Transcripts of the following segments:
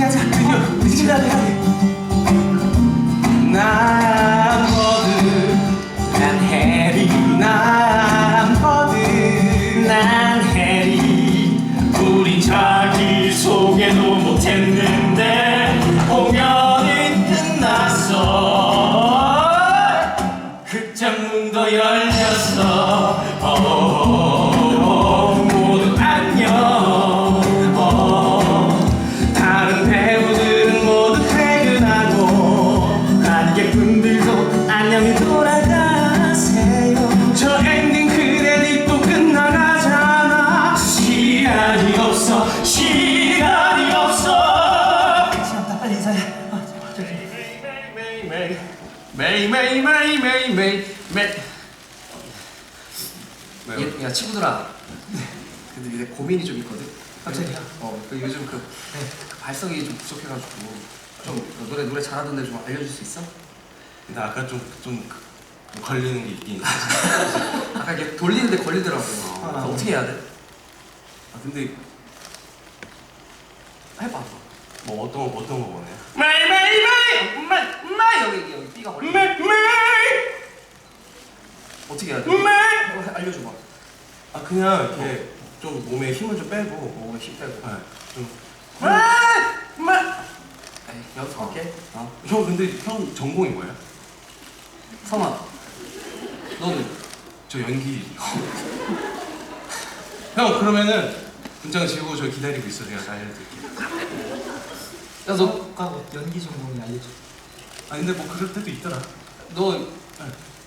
조용히 하자. 우리 돼. 난 버드, 난 해리, 난 버드, 난 해리. 우린 자기 소개도 못했는 메이 메이 메이 메이 메이 메이 야, 야 친구들아 근데 내 고민이 좀 있거든 깜짝이야. 어, 그 요즘 그, 그 발성이 좀 부족해가지고 좀그 노래 노래 잘하던데 좀 알려줄 수 있어? 나 아까 좀좀 걸리는 게 있긴 있어. 아까 이게 돌리는데 걸리더라고 아. 그래서 어떻게 해야 돼? 아 근데 해봐 뭐 어떤 어떤 거 원해? 메이 메이 메이 엄마 엄마 여기 여기 삐가 걸려 메이 메이 어떻게 해야 돼? 메이 어, 알려줘봐 아 그냥 이렇게 좀 몸에 힘을 좀 빼고. 어, 힘 빼고 네, 좀. 메이 메이 에이 연습할게 어. 형 근데 형 전공이 뭐야? 성아 너는? 저 연기. 형 그러면은 분장 지우고 저 기다리고 있어 제가 다 알려드릴게요. 야너 과거 연기 전공이 알려줘. 아 근데 뭐 그럴 때도 있더라. 너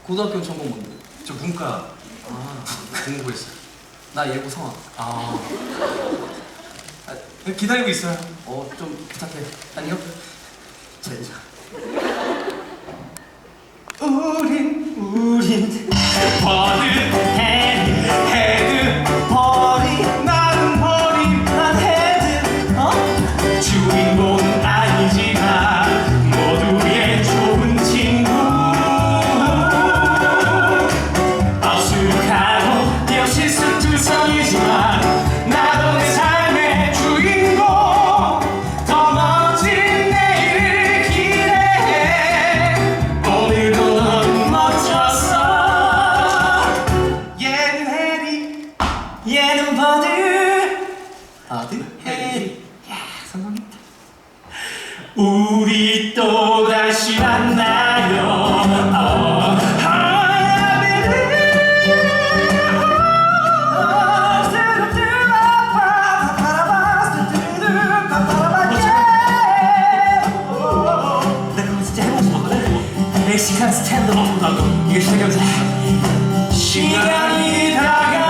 고등학교 전공 뭔데? 저 문과 아, 공부했어요. 나 예고 성아 아. 아, 기다리고 있어요. 어 좀 부탁해 안녕 제자 우리 또 다시 만나요. 멕시칸 스탠드업 나도 이거 시작해보자 시간이 다가와.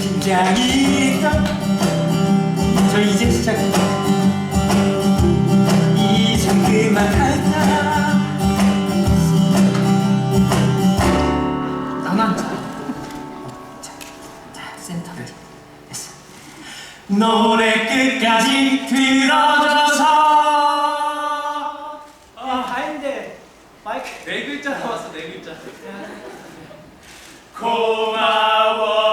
긴장이 노래 끝까지 들어줘서. 아 아닌데 마이크. 네 글자 남았어 네 글자. 고마워